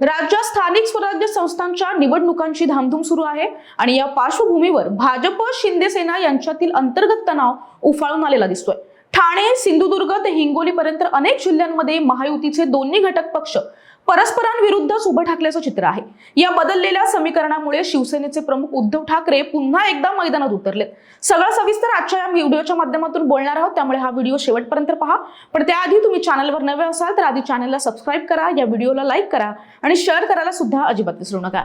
राज्यात स्थानिक स्वराज्य संस्थांच्या निवडणुकांची धामधूम सुरू आहे आणि या पार्श्वभूमीवर भाजप शिंदे सेना यांच्यातील अंतर्गत तणाव उफाळून आलेला दिसतोय. ठाणे सिंधुदुर्ग ते हिंगोलीपर्यंत अनेक जिल्ह्यांमध्ये महायुतीचे दोन्ही घटक पक्ष परस्परांविरुद्धच उभं ठाकल्याचं चित्र आहे. या बदललेल्या समीकरणामुळे शिवसेनेचे प्रमुख उद्धव ठाकरे पुन्हा एकदा मैदानात उतरलेत. सगळं सविस्तर आजच्या या व्हिडिओच्या माध्यमातून बोलणार आहोत. त्यामुळे हा व्हिडिओ शेवटपर्यंत पहा. पण त्याआधी तुम्ही चॅनलवर नवे असाल तर आधी चॅनलला सबस्क्राईब करा या व्हिडिओला लाईक करा आणि शेअर करायला सुद्धा अजिबात विसरू नका.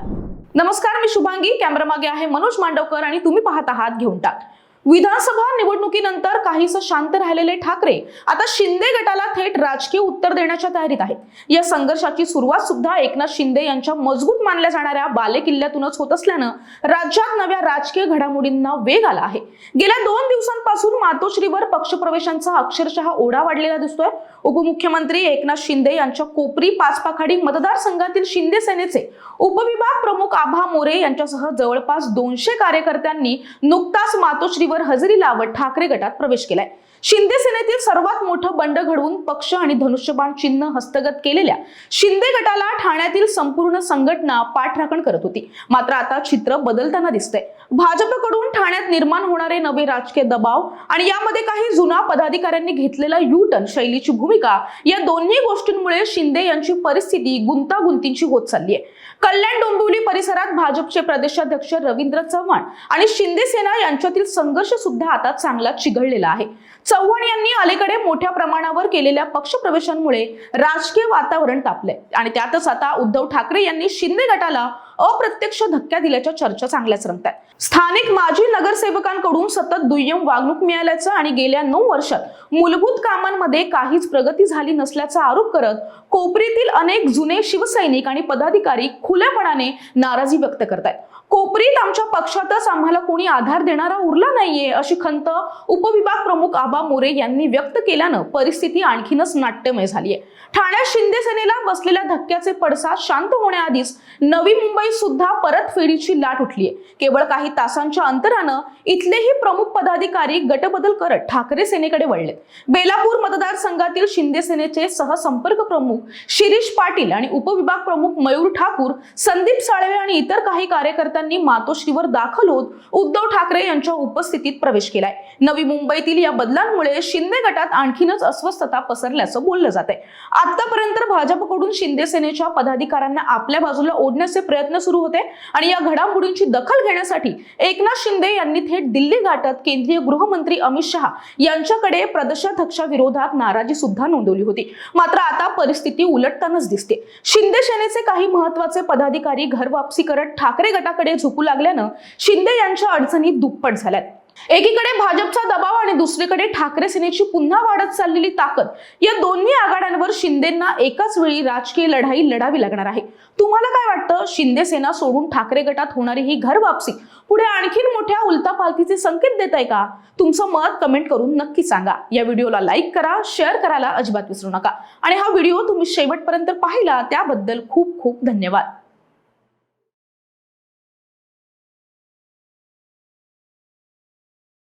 नमस्कार मी शुभांगी. कॅमेरामागे आहे मनोज मांडवकर आणि तुम्ही पाहत आहात घेऊन टाक. विधानसभा निवडणुकीनंतर काहीस शांत राहिलेले ठाकरे आता शिंदे गटाला थेट राजकीय उत्तर देण्याच्या तयारीत आहेत. या संघर्षाची सुरुवात सुद्धा एकनाथ शिंदे यांच्या मजबूत मानल्या जाणाऱ्या बालेकिल्ल्यातूनच होत असल्यानं राज्यात नव्या राजकीय घडामोडींना वेग आला आहे. गेल्या दोन दिवसांपासून मातोश्रीवर पक्षप्रवेशांचा अक्षरशः ओढा वाढलेला दिसतोय. उपमुख्यमंत्री एकनाथ शिंदे यांच्या कोपरी पाचपाखाडी मतदारसंघातील शिंदे सेनेचे उपविभाग प्रमुख आभा मोरे यांच्यासह जवळपास दोनशे कार्यकर्त्यांनी नुकताच मातोश्री मातोश्रीवर हजेरी लावत ठाकरे गटात प्रवेश केलाय. शिंदे सेनेतील सर्वात मोठं बंड घडवून पक्ष आणि धनुष्यबाण चिन्ह हस्तगत केलेल्या शिंदे गटाला ठाण्यातील संपूर्ण संघटना पाठराखण करत होती. मात्र आता चित्र बदलताना दिसतंय. भाजपकडून ठाण्यात निर्माण होणारे नवे राजकीय दबाव आणि यामध्ये काही जुना पदाधिकाऱ्यांनी घेतलेला यू टर्न शैलीची भूमिका या दोन्ही गोष्टींमुळे शिंदे यांची परिस्थिती गुंतागुंतीची होत चालली आहे कल्याण डोंबिवली परिसरात भाजपचे प्रदेशाध्यक्ष रवींद्र चव्हाण आणि शिंदे सेना यांच्यातील संघ संघर्ष सुद्धा आता चांगला चिघळलेला आहे. चव्हाण यांनी अलीकडे मोठ्या प्रमाणावर केलेल्या पक्षप्रवेशांमुळे राजकीय वातावरण तापलंय. आणि त्यातच आता उद्धव ठाकरे यांनी शिंदे गटाला अप्रत्यक्ष धक्का दिल्याच्या चर्चा चांगल्याच रंगतात स्थानिक माजी नगरसेवकांकडून सतत दुय्यम वागणूक मिळाल्याचं आणि गेल्या नऊ वर्षात मूलभूत कामांमध्ये काहीच प्रगती झाली नसल्याचा आरोप करत कोपरीतील अनेक जुने शिवसैनिक आणि पदाधिकारी खुल्यापणाने नाराजी व्यक्त करतायत. कोपरीत आमच्या पक्षातच आम्हाला कोणी आधार देणारा उरला नाही. नाहीये अशी खंत उपविभाग प्रमुख आबा मोरे यांनी व्यक्त केल्यानं परिस्थिती आणखीनच नाट्यमय झालीय. ठाण्यात शिंदे सेनेला बसलेल्या धक्क्याचे पडसाद शांत होण्याआधीच नवी मुंबई सुद्धा परतफेडीची लाट उठलीय. केवळ काही तासांच्या अंतरानं इथलेही प्रमुख पदाधिकारी गटबदल करत ठाकरे सेनेकडे वळले. बेलापूर मतदारसंघातील शिंदे सेनेचे सहसंपर्क प्रमुख शिरीष पाटील आणि उपविभाग प्रमुख मयूर ठाकूर संदीप साळवे आणि इतर काही कार्यकर्त्यांनी मातोश्रीवर दाखल होत उद्धव ठाकरे यांच्या उपस्थितीत प्रवेश केलाय. नवी मुंबईतील या बदलांमुळे शिंदे गटात आणखीनच अस्वस्थता पसरल्याचं बोललं जात आहे आतापर्यंत भाजपकडून शिंदे सेनेच्या पदाधिकाऱ्यांना आपल्या बाजूला ओढण्याचे प्रयत्न सुरू होते आणि या घडामोडींची दखल घेण्यासाठी एकनाथ शिंदे यांनी थेट दिल्ली गाठत केंद्रीय गृहमंत्री अमित शहा यांच्याकडे प्रदेशाध्यक्षाविरोधात नाराजी सुद्धा नोंदवली होती. मात्र आता परिस्थिती उलटतानाच दिसते. शिंदे सेनेचे काही महत्त्वाचे पदाधिकारी घर वापसी करत ठाकरे गटाकडे झुकू लागल्यानं शिंदे यांच्या अडचणी दुप्पट झाल्यात. एकीकडे भाजपचा दबाव आणि दुसरीकडे ठाकरे सेनेची पुन्हा वाढत चाललेली ताकद. या दोन्ही आघाड्यांवर शिंदेना एकाच वेळी राजकीय लढाई लढावी लागणार आहे. तुम्हाला काय वाटतं? शिंदे सेना सोडून ठाकरे गटात होणारी ही घर वापसी पुढे आणखीन मोठ्या उलतापालतीचे संकेत देत आहे का? तुमचं मत कमेंट करून नक्की सांगा. या व्हिडिओला लाईक करा शेअर करायला अजिबात विसरू नका. आणि हा व्हिडिओ तुम्ही शेवटपर्यंत पाहिला त्याबद्दल खूप खूप धन्यवाद.